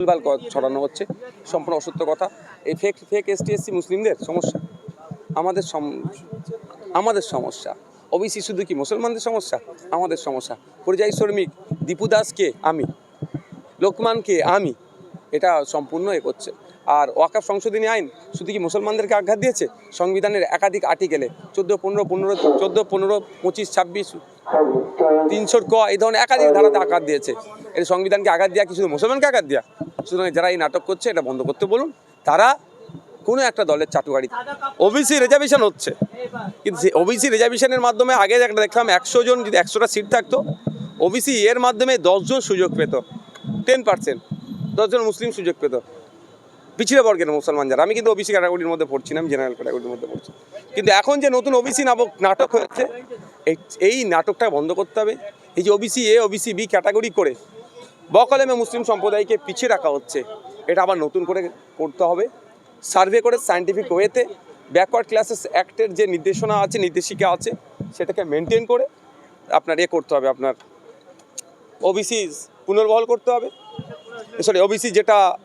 ভুলভাল ছড়ানো হচ্ছে, সম্পূর্ণ অসত্য কথা। এই ফেক ফেক এসটি এসসি মুসলিমদের সমস্যা। আমাদের আমাদের সমস্যা। ওবিসি শুধু কি মুসলমানদের সমস্যা? আমাদের সমস্যা। পরিযায়ী শ্রমিক, দীপু দাসকে আমি, লোকমানকে আমি, এটা সম্পূর্ণ এ করছে। আর ওয়াকাফ সংশোধনী আইন শুধু কি মুসলমানদেরকে আঘাত দিয়েছে? সংবিধানের একাধিক আর্টিকেলে চোদ্দ, পনেরো পনেরো, চোদ্দ, পনেরো, পঁচিশ, ছাব্বিশ, তিনশোর ক এই ধরনের একাধিক ধারাতে আঘাত দিয়েছে। এটা সংবিধানকে আঘাত দেওয়া কি শুধু মুসলমানকে আঘাত দেওয়া সুতরাং যারা এই নাটক করছে, এটা বন্ধ করতে বলুন। তারা কোনো একটা দলের চাটুকারি। ওবিসি রিজার্ভেশন হচ্ছে। কিন্তু ওবিসি রিজার্ভেশনের মাধ্যমে আগে একটা দেখলাম একশো জন যদি একশোটা সিট থাকতো, ওবিসি এর মাধ্যমে দশজন সুযোগ পেত। টেন পার্সেন্ট দশজন মুসলিম সুযোগ পেত। পিছিয়ে বর্গের মুসলমান যারা? আমি কিন্তু ওবিসি ক্যাটাগরির মধ্যে পড়ছি না, আমি জেনারেল ক্যাটাগরির মধ্যে পড়ছি। কিন্তু এখন যে নতুন ওবিসি নাটক নাটক হয়েছে, এই- এই নাটকটা বন্ধ করতে হবে। এই যে OBC A, OBC B category করে বকলেমে মুসলিম সম্প্রদায়কে পিছিয়ে রাখা হচ্ছে, এটা আবার নতুন করে করতে হবে। সার্ভে করে সায়েন্টিফিক ওয়েতে ব্যাকওয়ার্ড ক্লাসেস অ্যাক্টের যে নির্দেশনা আছে, নির্দেশিকা আছে, সেটাকে মেনটেন করে আপনার এ করতে হবে, আপনার ওবিসি পুনর্বহল করতে হবে। সরি ওবিসি যেটা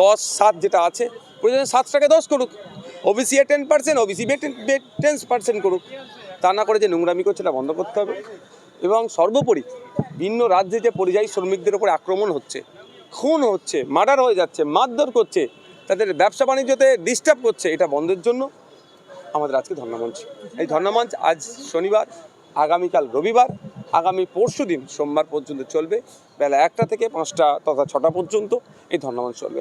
দশ, সাত যেটা আছে, প্রয়োজনে সাতটাকে দশ করুক। OBC A ten percent OBC B ten B ten percent করুক। তা না করে যে নোংরামি করছে সেটা বন্ধ করতে হবে। এবং সর্বোপরি ভিন্ন রাজ্যে যে পরিযায়ী শ্রমিকদের উপর আক্রমণ হচ্ছে, খুন হচ্ছে, মার্ডার হয়ে যাচ্ছে, মারধর করছে, তাদের ব্যবসা বাণিজ্যতে ডিস্টার্ব করছে, এটা বন্ধের জন্য আমাদের আজকে ধর্ণামঞ্চ। এই ধর্ণামঞ্চ আজ শনিবার, আগামীকাল রবিবার। আগামী পরশু দিন সোমবার পর্যন্ত চলবে। বেলা একটা থেকে পাঁচটা তথা ছটা পর্যন্ত এই ধর্ণামঞ্চ চলবে।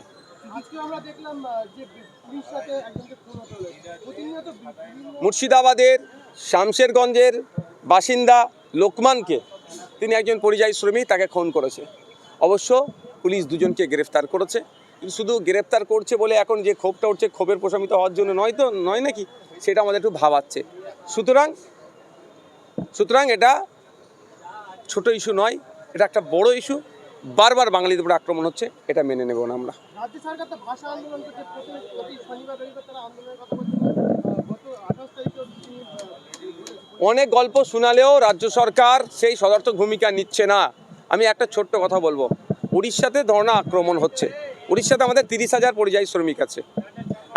মুর্শিদাবাদের শামশেরগঞ্জের বাসিন্দা লোকমানকে তিনি একজন পরিযায়ী শ্রমিক তাকে খুন করেছে। অবশ্য পুলিশ দুজনকে গ্রেফতার করেছে। কিন্তু শুধু গ্রেফতার করছে বলে এখন যে ক্ষোভটা উঠছে ক্ষোভের প্রশমিত হওয়ার জন্য নয় তো নয় নাকি? সেটা আমাদের একটু ভাবাচ্ছে। সুতরাং সুতরাং এটা ছোট ইস্যু নয় এটা একটা বড় ইস্যু বারবার বাঙালিদের উপরে আক্রমণ হচ্ছে এটা মেনে নেব না আমরা। অনেক গল্প শোনালেও রাজ্য সরকার সেই সদর্থক ভূমিকা নিচ্ছে না। আমি একটা ছোট্ট কথা বলব। উড়িষ্যাতে ধর্ণা আক্রমণ হচ্ছে। উড়িষ্যাতে আমাদের তিরিশ হাজার পরিযায়ী শ্রমিক আছে।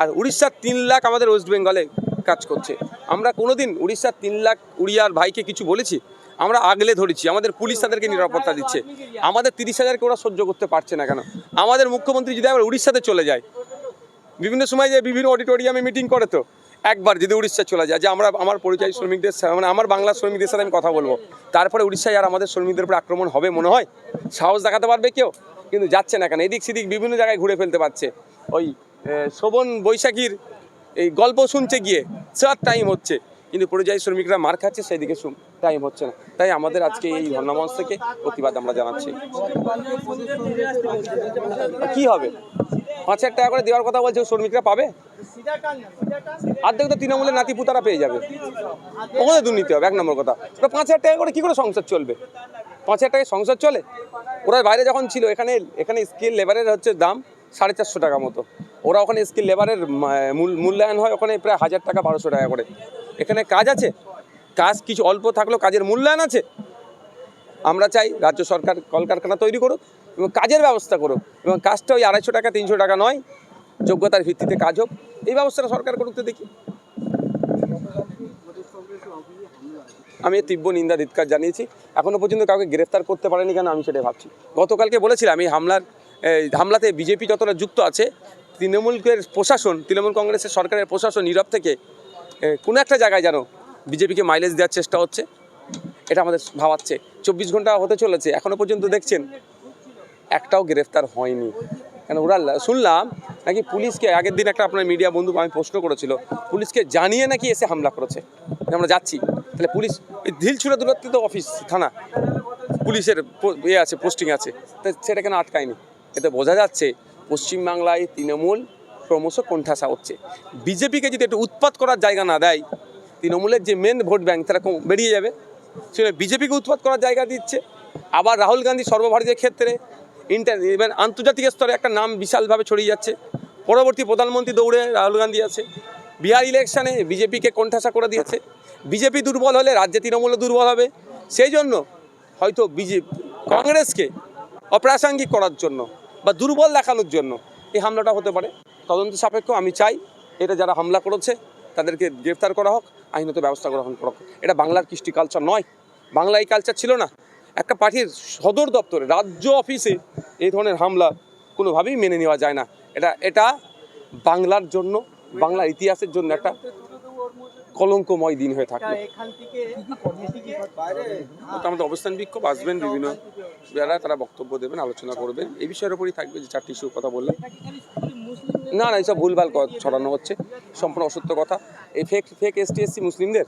আর উড়িষ্যার তিন লাখ আমাদের ওয়েস্ট বেঙ্গলে কাজ করছে। আমরা কোনোদিন উড়িষ্যার তিন লাখ উড়িয়ার ভাইকে কিছু বলেছি, আমরা আগলে ধরেছি, আমাদের পুলিশ তাদেরকে নিরাপত্তা দিচ্ছে। আমাদের তিরিশ হাজারকে ওরা সহ্য করতে পারছে না কেন? আমাদের মুখ্যমন্ত্রী যদি আবার উড়িষ্যাতে চলে যায়, বিভিন্ন সময় যে বিভিন্ন অডিটোরিয়ামে মিটিং করে তো, একবার যদি উড়িষ্যা চলে যায়, যে আমরা আমার পরিযায়ী শ্রমিকদের মানে আমার বাংলা শ্রমিকদের সাথে আমি কথা বলব, তারপরে উড়িষ্যায় আর আমাদের শ্রমিকদের উপর আক্রমণ হবে মনে হয়? সাহস দেখাতে পারবে কেউ? কিন্তু যাচ্ছে না কেন? এদিক সেদিক বিভিন্ন জায়গায় ঘুরে ফেলতে পারছে। ওই শোভন বৈশাখীর এই গল্প শুনতে গিয়ে চার টাইম হচ্ছে। কিন্তু পরিযায়ী শ্রমিকরা মার খাচ্ছে সেই সেদিকে টাইম হচ্ছে না। তাই আমাদের আজকে এই ধর্ণামঞ্চ থেকে প্রতিবাদ আমরা জানাচ্ছি। কি হবে? পাঁচ হাজার টাকা করে দেওয়ার কথা বলছে, শ্রমিকরা পাবে? অর্ধেক তো তৃণমূলের নাতি পুতারা পেয়ে যাবে। ওখানে দুর্নীতি হবে, এক নম্বর কথা। তো পাঁচ হাজার টাকা করে কী করে সংসার চলবে? পাঁচ হাজার টাকায় সংসার চলে? ওরা বাইরে যখন ছিল, এখানে এখানে স্কিল লেবারের হচ্ছে দাম সাড়ে চারশো টাকা মতো। ওরা ওখানে স্কিল লেবারের মূল- মূল্যায়ন হয় ওখানে প্রায় হাজার টাকা, বারোশো টাকা করে। এখানে কাজ আছে? কাজ কিছু অল্প থাকলেও কাজের মূল্যায়ন আছে? আমরা চাই রাজ্য সরকার কলকারখানা তৈরি করুক এবং কাজের ব্যবস্থা করুক এবং কাজটা ওই আড়াইশো টাকা, তিনশো টাকা নয়, যোগ্যতার ভিত্তিতে কাজ হোক। এই ব্যবস্থাটা সরকার করুক তো দেখি। আমি তীব্র নিন্দা, ধিৎকার জানিয়েছি। এখনও পর্যন্ত কাউকে গ্রেফতার করতে পারেনি কেন আমি সেটাই ভাবছি। গতকালকে বলেছিলাম, এই হামলার হামলাতে বিজেপি যতটা যুক্ত আছে তৃণমূলের প্রশাসন, তৃণমূল কংগ্রেসের সরকারের প্রশাসন নীরব থেকে কোনো একটা জায়গায় যেন বিজেপিকে মাইলেজ দেওয়ার চেষ্টা হচ্ছে, এটা আমাদের ভাবাচ্ছে। চব্বিশ ঘণ্টা হতে চলেছে এখনও পর্যন্ত দেখছেন? একটাও গ্রেফতার হয়নি। কেন, ওরা শুনলাম নাকি পুলিশকে, আগের দিন একটা আপনার মিডিয়া বন্ধু আমি প্রশ্ন করেছিল, পুলিশকে জানিয়ে নাকি এসে হামলা করেছে? আমরা যাচ্ছি, তাহলে পুলিশ ওই ঢিলছুড়া দূরত্বে তো অফিস থানা, পুলিশের ইয়ে আছে পোস্টিং আছে, তা সেটা কেন আটকায়নি? এতে বোঝা যাচ্ছে পশ্চিমবাংলায় তৃণমূল ক্রমশ কোণঠাসা হচ্ছে। বিজেপিকে যদি একটু উৎপাত করার জায়গা না দেয়, তৃণমূলের যে মেন ভোট ব্যাংক তারা বেরিয়ে যাবে। সেটা বিজেপিকে উৎপাত করার জায়গা দিচ্ছে। আবার রাহুল গান্ধী সর্বভারতীয় ক্ষেত্রে ইন্টার আন্তর্জাতিক স্তরে একটা নাম বিশালভাবে ছড়িয়ে যাচ্ছে। পরবর্তী প্রধানমন্ত্রী দৌড়ে রাহুল গান্ধী আছে। বিহার ইলেকশনে বিজেপিকে কোণঠাসা করে দিয়েছে। বিজেপি দুর্বল হলে রাজ্যে তৃণমূলও দুর্বল হবে। সেই জন্য হয়তো বিজেপি কংগ্রেসকে অপ্রাসঙ্গিক করার জন্য বা দুর্বল দেখানোর জন্য এই হামলাটা হতে পারে। তদন্ত সাপেক্ষ আমি চাই এটা যারা হামলা করেছে তাদেরকে গ্রেফতার করা হোক আইনত ব্যবস্থা গ্রহণ করা হোক। এটা বাংলার কৃষ্টি কালচার নয়। বাংলা এই কালচার ছিল না। একটা পার্টির সদর দপ্তরে রাজ্য অফিসে এই ধরনের হামলা কোনোভাবেই মেনে নেওয়া যায় না। এটা এটা বাংলার জন্য বাংলার ইতিহাসের জন্য একটা কলঙ্কময় দিন হয়ে থাকে আমাদের অবস্থান বিক্ষোভ আসবেন বিভিন্ন যারা, তারা বক্তব্য দেবেন, আলোচনা করবেন। এই বিষয়ের উপরই থাকবে যে চারটি ইস্যুর কথা বললেন না না, এইসব ভুলভাল ছড়ানো হচ্ছে। সম্পূর্ণ অসত্য কথা। এই ফেক ফেক এসটিএসসি এসসি মুসলিমদের